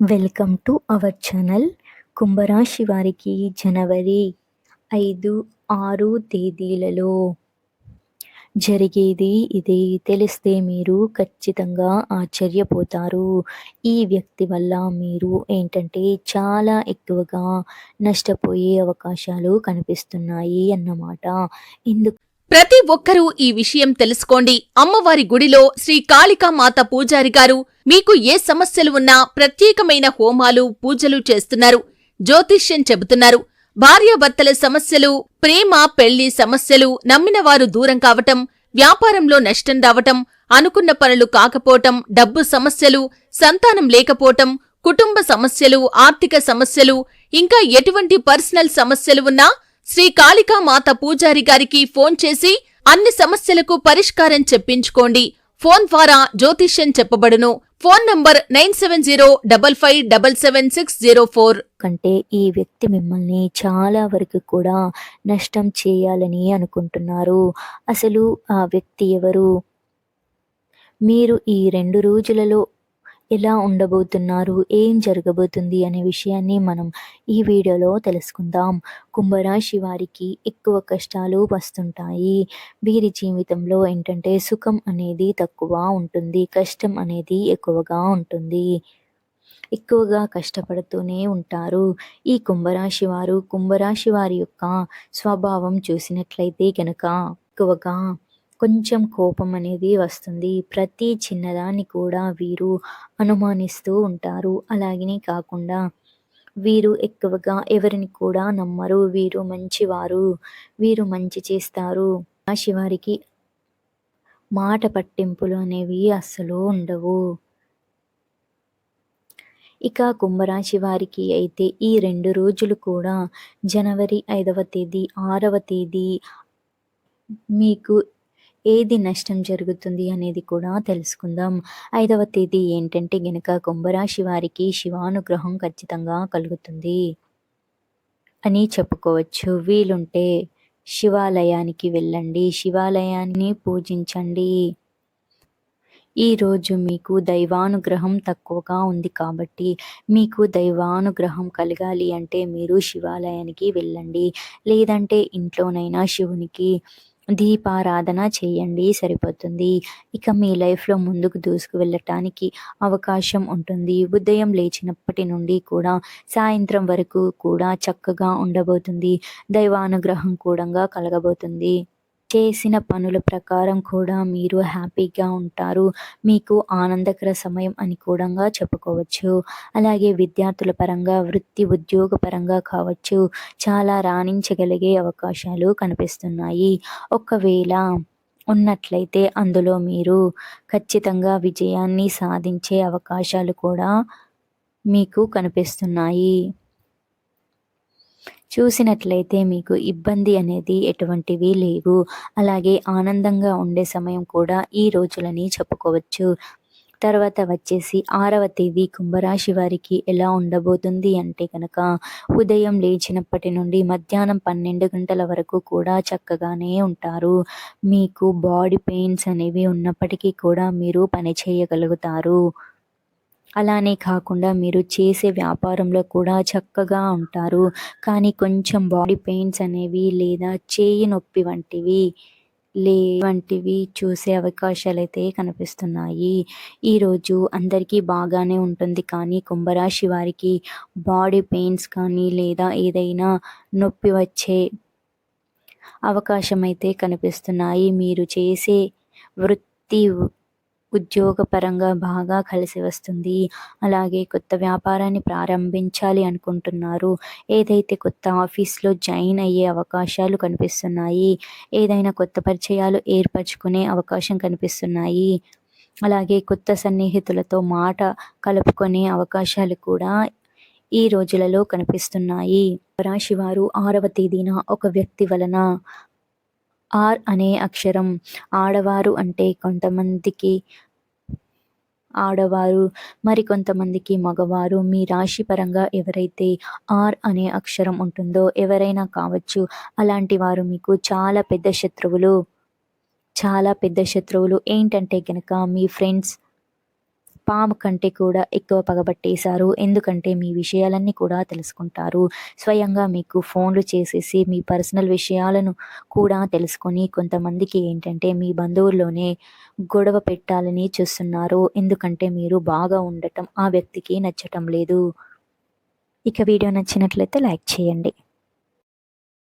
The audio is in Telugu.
Welcome to our channel. కుంభరాశి వారికి జనవరి ఐదు ఆరు తేదీలలో జరిగేది ఇది. తెలిస్తే మీరు ఖచ్చితంగా ఆశ్చర్యపోతారు. ఈ వ్యక్తి వల్ల మీరు ఏంటంటే చాలా ఎక్కువగా నష్టపోయే అవకాశాలు కనిపిస్తున్నాయి అన్నమాట. ఇందుకు ప్రతి ఒక్కరూ ఈ విషయం తెలుసుకోండి. అమ్మవారి గుడిలో శ్రీ కాళికామాత పూజారి గారు మీకు ఏ సమస్యలు ఉన్నా ప్రత్యేకమైన హోమాలు పూజలు చేస్తున్నారు. జ్యోతిష్యం చెబుతున్నారు. భార్యాభర్తల సమస్యలు ప్రేమ పెళ్ళి సమస్యలు నమ్మినవారు దూరం కావటం వ్యాపారంలో నష్టం రావటం అనుకున్న పనులు కాకపోవటం డబ్బు సమస్యలు సంతానం లేకపోవటం కుటుంబ సమస్యలు ఆర్థిక సమస్యలు ఇంకా ఎటువంటి పర్సనల్ సమస్యలు ఉన్నా శ్రీ కాళికామాత పూజారి గారికి ఫోన్ చేసి అన్ని సమస్యలకు పరిష్కారం చెప్పించుకోండి. ఫోన్ ద్వారా జ్యోతిష్యం చెప్పబడును. Phone number nine seven zero double five double seven six zero four. కంటే ఈ వ్యక్తి మిమ్మల్ని చాలా వరకు కూడా నష్టం చేయాలని అనుకుంటున్నారు. అసలు ఆ వ్యక్తి ఎవరు? మీరు ఈ రెండు రోజులలో ఎలా ఉండబోతున్నారు? ఏం జరగబోతుంది? అనే విషయాన్ని మనం ఈ వీడియోలో తెలుసుకుందాం. కుంభరాశి వారికి ఎక్కువ కష్టాలు వస్తుంటాయి. వీరి జీవితంలో ఏంటంటే సుఖం అనేది తక్కువ ఉంటుంది. కష్టం అనేది ఎక్కువగా ఉంటుంది. ఎక్కువగా కష్టపడుతూనే ఉంటారు. ఈ కుంభరాశి వారు కుంభరాశి వారి యొక్క స్వభావం చూసినట్లయితే కనుక ఎక్కువగా కొంచెం కోపం అనేది వస్తుంది. ప్రతి చిన్నదాన్ని కూడా వీరు అనుమానిస్తూ ఉంటారు. అలాగనే కాకుండా వీరు ఎక్కువగా ఎవరిని కూడా నమ్మరు. వీరు మంచివారు. వీరు మంచి చేస్తారు. ఆ శివారికి మాట పట్టింపులు అనేవి అస్సలు ఉండవు. ఇక కుంభరాశి వారికి అయితే ఈ రెండు రోజులు కూడా జనవరి ఐదవ తేదీ ఆరవ తేదీ మీకు ఏది నష్టం జరుగుతుంది అనేది కూడా తెలుసుకుందాం. ఐదవ తేదీ ఏంటంటే గనక కుంభరాశి వారికి శివానుగ్రహం ఖచ్చితంగా కలుగుతుంది అని చెప్పుకోవచ్చు. వీలుంటే శివాలయానికి వెళ్ళండి. శివాలయాన్ని పూజించండి. ఈరోజు మీకు దైవానుగ్రహం తక్కువగా ఉంది కాబట్టి మీకు దైవానుగ్రహం కలగాలి అంటే మీరు శివాలయానికి వెళ్ళండి. లేదంటే ఇంట్లోనైనా శివునికి దీపారాధన చేయండి సరిపోతుంది. ఇక మీ లైఫ్లో ముందుకు దూసుకు వెళ్ళటానికి అవకాశం ఉంటుంది. ఉదయం లేచినప్పటి నుండి కూడా సాయంత్రం వరకు కూడా చక్కగా ఉండబోతుంది. దైవానుగ్రహం కూడా కలగబోతుంది. చేసిన పనుల ప్రకారం కూడా మీరు హ్యాపీగా ఉంటారు. మీకు ఆనందకర సమయం అని కూడా చెప్పుకోవచ్చు. అలాగే విద్యార్థుల పరంగా వృత్తి ఉద్యోగ పరంగా కావచ్చు చాలా రాణించగలిగే అవకాశాలు కనిపిస్తున్నాయి. ఒకవేళ ఉన్నట్లయితే అందులో మీరు ఖచ్చితంగా విజయాన్ని సాధించే అవకాశాలు కూడా మీకు కనిపిస్తున్నాయి. చూసినట్లయితే మీకు ఇబ్బంది అనేది ఎటువంటివి లేవు. అలాగే ఆనందంగా ఉండే సమయం కూడా ఈ రోజులని చెప్పుకోవచ్చు. తర్వాత వచ్చేసి ఆరవ తేదీ కుంభరాశి వారికి ఎలా ఉండబోతుంది అంటే కనుక ఉదయం లేచినప్పటి నుండి మధ్యాహ్నం పన్నెండు గంటల వరకు కూడా చక్కగానే ఉంటారు. మీకు బాడీ పెయిన్స్ అనేవి ఉన్నప్పటికీ కూడా మీరు పని చేయగలుగుతారు. అలానే కాకుండా మీరు చేసే వ్యాపారంలో కూడా చక్కగా ఉంటారు. కానీ కొంచెం బాడీ పెయిన్స్ అనేవి లేదా చేయి నొప్పి వంటివి లే వంటివి చూసే అవకాశాలు అయితే కనిపిస్తున్నాయి ఈరోజు అందరికీ బాగానే ఉంటుంది. కానీ కుంభరాశి వారికి బాడీ పెయిన్స్ కానీ లేదా ఏదైనా నొప్పి వచ్చే అవకాశం అయితే కనిపిస్తున్నాయి. మీరు చేసే వృత్తి ఉద్యోగపరంగా బాగా కలిసి వస్తుంది. అలాగే కొత్త వ్యాపారాన్ని ప్రారంభించాలి అనుకుంటున్నారు. ఏదైతే కొత్త ఆఫీస్లో జాయిన్ అయ్యే అవకాశాలు కనిపిస్తున్నాయి ఏదైనా కొత్త పరిచయాలు ఏర్పరచుకునే అవకాశం కనిపిస్తున్నాయి. అలాగే కొత్త సన్నిహితులతో మాట కలుపుకునే అవకాశాలు కూడా ఈ రోజులలో కనిపిస్తున్నాయి. రాశివారు ఆరవ తేదీన ఒక వ్యక్తి వలన ఆర్ అనే అక్షరం ఆడవారు అంటే కొంతమందికి ఆడవారు మరి కొంతమందికి మగవారు మీ రాశి పరంగా ఎవరైతే ఆర్ అనే అక్షరం ఉంటుందో ఎవరైనా కావచ్చు అలాంటి వారు మీకు చాలా పెద్ద శత్రువులు చాలా పెద్ద శత్రువులు. ఏంటంటే కనుక మీ ఫ్రెండ్స్ పాము కంటే కూడా ఎక్కువ పగబట్టేశారు ఎందుకంటే మీ విషయాలన్నీ కూడా తెలుసుకుంటారు. స్వయంగా మీకు ఫోన్లు చేసేసి మీ పర్సనల్ విషయాలను కూడా తెలుసుకొని కొంతమందికి ఏంటంటే మీ బంధువుల్లోనే గొడవ పెట్టాలని చూస్తున్నారు. ఎందుకంటే మీరు బాగా ఉండటం ఆ వ్యక్తికి నచ్చటం లేదు. ఇక వీడియో నచ్చినట్లయితే లైక్ చేయండి.